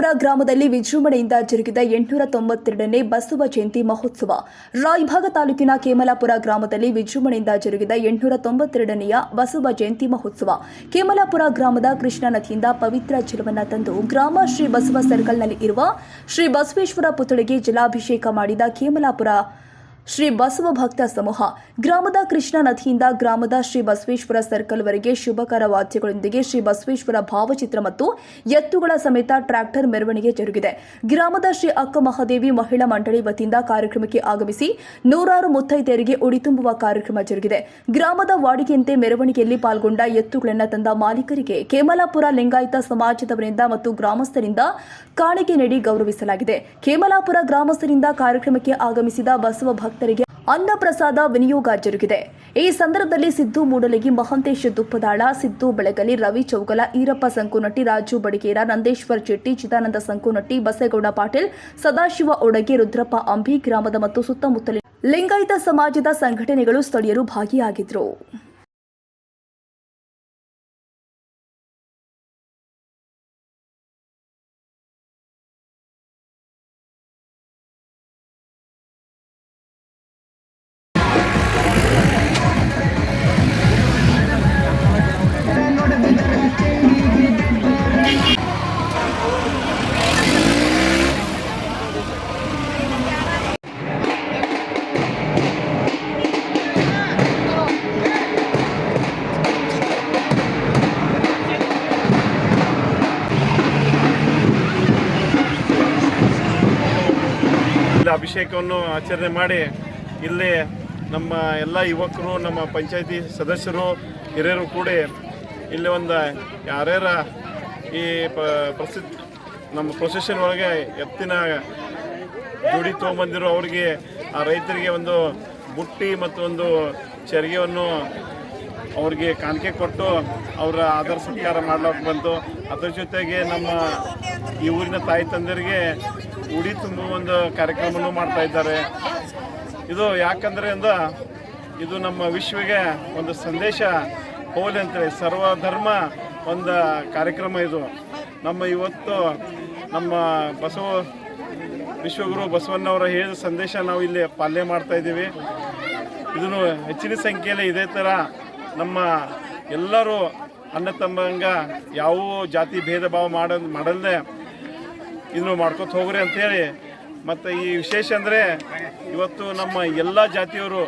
ಗ್ರಾಮದಲ್ಲಿ ವಿಜೃಂಭಣೆಯಿಂದ ಜರುಗಿದ ಎಂಟುನೂರ ತೊಂಬತ್ತೆರಡನೇ ಬಸವ ಜಯಂತಿ ಮಹೋತ್ಸವ. ರಾಯಭಾಗ ತಾಲೂಕಿನ ಕೇಮಲಾಪುರ ಗ್ರಾಮದಲ್ಲಿ ವಿಜೃಂಭಣೆಯಿಂದ ಜರುಗಿದ ಎಂಟುನೂರ ತೊಂಬತ್ತೆರಡನೆಯ ಬಸವ ಜಯಂತಿ ಮಹೋತ್ಸವ. ಕೇಮಲಾಪುರ ಗ್ರಾಮದ ಕೃಷ್ಣಾ ನದಿಯಿಂದ ಪವಿತ್ರ ಜಲವನ್ನು ತಂದು ಗ್ರಾಮ ಶ್ರೀ ಬಸವ ಸರ್ಕಲ್ನಲ್ಲಿ ಇರುವ ಶ್ರೀ ಬಸವೇಶ್ವರ ಪುತ್ಥಳಿಗೆ ಜಲಾಭಿಷೇಕ ಮಾಡಿದ ಕೇಮಲಾಪುರ ಶ್ರೀ ಬಸವ ಭಕ್ತ ಸಮೂಹ ಗ್ರಾಮದ ಕೃಷ್ಣಾ ನದಿಯಿಂದ ಗ್ರಾಮದ ಶ್ರೀ ಬಸವೇಶ್ವರ ಸರ್ಕಲ್ವರೆಗೆ ಶುಭಕರ ವಾದ್ಯಗಳೊಂದಿಗೆ ಶ್ರೀ ಬಸವೇಶ್ವರ ಭಾವಚಿತ್ರ ಮತ್ತು ಎತ್ತುಗಳ ಸಮೇತ ಟ್ರ್ಯಾಕ್ಟರ್ ಮೆರವಣಿಗೆ ಜರುಗಿದೆ. ಗ್ರಾಮದ ಶ್ರೀ ಅಕ್ಕ ಮಹಾದೇವಿ ಮಹಿಳಾ ಮಂಡಳಿ ವತಿಯಿಂದ ಕಾರ್ಯಕ್ರಮಕ್ಕೆ ಆಗಮಿಸಿ ನೂರಾರು ಮುತ್ತೈದೆಯರಿಗೆ ಉಡಿ ತುಂಬುವ ಕಾರ್ಯಕ್ರಮ ಜರುಗಿದೆ. ಗ್ರಾಮದ ವಾಡಿಕೆಯಂತೆ ಮೆರವಣಿಗೆಯಲ್ಲಿ ಪಾಲ್ಗೊಂಡ ಎತ್ತುಗಳನ್ನು ತಂದ ಮಾಲೀಕರಿಗೆ ಕೇಮಲಾಪುರ ಲಿಂಗಾಯತ ಸಮಾಜದವರಿಂದ ಮತ್ತು ಗ್ರಾಮಸ್ಥರಿಂದ ಕಾಣಿಕೆ ನೀಡಿ ಗೌರವಿಸಲಾಗಿದೆ. ಕೇಮಲಾಪುರ ಗ್ರಾಮಸ್ಥರಿಂದ ಕಾರ್ಯಕ್ರಮಕ್ಕೆ ಆಗಮಿಸಿದ ಬಸವ ಭಕ್ತರಿಗೆ ಅನ್ನ ಪ್ರಸಾದ ವಿನಿಯೋಗ ಜರುಗಿದೆ. ಈ ಸಂದರ್ಭದಲ್ಲಿ ಸಿದ್ದು ಮೂಡಲಗಿ, ಮಹಂತೇಶ್ ದುಪ್ಪದಾಳ, ಸಿದ್ದು ಬೆಳಗಲಿ, ರವಿ ಚೌಗಲ, ಈರಪ್ಪ ಸಂಕುನಟ್ಟಿ, ರಾಜು ಬಡಿಗೇರ, ನಂದೇಶ್ವರ್ ಚೆಟ್ಟಿ ಚಿದಾನಂದ ಸಂಕುನಟ್ಟಿ, ಬಸೇಗೌಡ ಪಾಟೀಲ್, ಸದಾಶಿವ ಒಡಗೆ, ರುದ್ರಪ್ಪ ಅಂಬಿ, ಗ್ರಾಮದ ಮತ್ತು ಸುತ್ತಮುತ್ತಲಿನ ಲಿಂಗಾಯತ ಸಮಾಜದ ಸಂಘಟನೆಗಳು ಸ್ಥಳೀಯರು ಭಾಗಿಯಾಗಿದ್ದರು ಅಭಿಷೇಕವನ್ನು ಆಚರಣೆ ಮಾಡಿ ಇಲ್ಲಿ ನಮ್ಮ ಎಲ್ಲ ಯುವಕರು, ನಮ್ಮ ಪಂಚಾಯತಿ ಸದಸ್ಯರು, ಹಿರಿಯರು ಕೂಡಿ ಇಲ್ಲಿ ಒಂದು ಯಾರ್ಯಾರ ಈ ಪ್ರಸಿದ್ಧ ನಮ್ಮ ಪ್ರೊಸೆಷನ್ ಒಳಗೆ ಎತ್ತಿನ ಜೋಡಿ ತೊಗೊಂಬಂದಿರೋ ಅವ್ರಿಗೆ ಆ ರೈತರಿಗೆ ಒಂದು ಬುಟ್ಟಿ ಮತ್ತು ಒಂದು ಚರಿಗೆಯನ್ನು ಅವ್ರಿಗೆ ಕಾಣಿಕೆ ಕೊಟ್ಟು ಅವರ ಆಧಾರ ಸತ್ಕಾರ ಮಾಡ್ಲಿಕ್ಕೆ ಬಂತು. ಅದರ ಜೊತೆಗೆ ನಮ್ಮ ಈ ಊರಿನ ತಾಯಿ ತಂದೆಯರಿಗೆ ಉಡಿ ತುಂಬುವ ಒಂದು ಕಾರ್ಯಕ್ರಮವನ್ನು ಮಾಡ್ತಾ ಇದ್ದಾರೆ. ಇದು ಯಾಕಂದ್ರೆ ಅಂದ ಇದು ನಮ್ಮ ವಿಶ್ವಗೆ ಒಂದು ಸಂದೇಶ ಹೋಲಿ ಅಂತೇಳಿ. ಸರ್ವಧರ್ಮ ಒಂದು ಕಾರ್ಯಕ್ರಮ ಇದು. ನಮ್ಮ ಇವತ್ತು ನಮ್ಮ ಬಸವ ವಿಶ್ವಗುರು ಬಸವಣ್ಣವರ ಹೇಳಿದ ಸಂದೇಶ ನಾವು ಇಲ್ಲಿ ಪಾಲನೆ ಮಾಡ್ತಾ ಇದ್ದೀವಿ. ಇದನ್ನು ಹೆಚ್ಚಿನ ಸಂಖ್ಯೆಯಲ್ಲಿ ಇದೇ ಥರ ನಮ್ಮ ಎಲ್ಲರೂ ಅಣ್ಣ ತಮ್ಮಂಗ ಯಾವ ಜಾತಿ ಭೇದ ಭಾವ ಮಾಡ, ಮಾಡಲ್ದೆ ಇದನ್ನು ಮಾಡ್ಕೊತ ಹೋಗ್ರಿ ಅಂತೇಳಿ. ಮತ್ತು ಈ ವಿಶೇಷ ಅಂದರೆ ಇವತ್ತು ನಮ್ಮ ಎಲ್ಲ ಜಾತಿಯವರು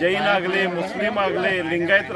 ಜೈನ್ ಆಗಲಿ ಮುಸ್ಲಿಮ್ ಆಗಲಿ, ಲಿಂಗಾಯತರ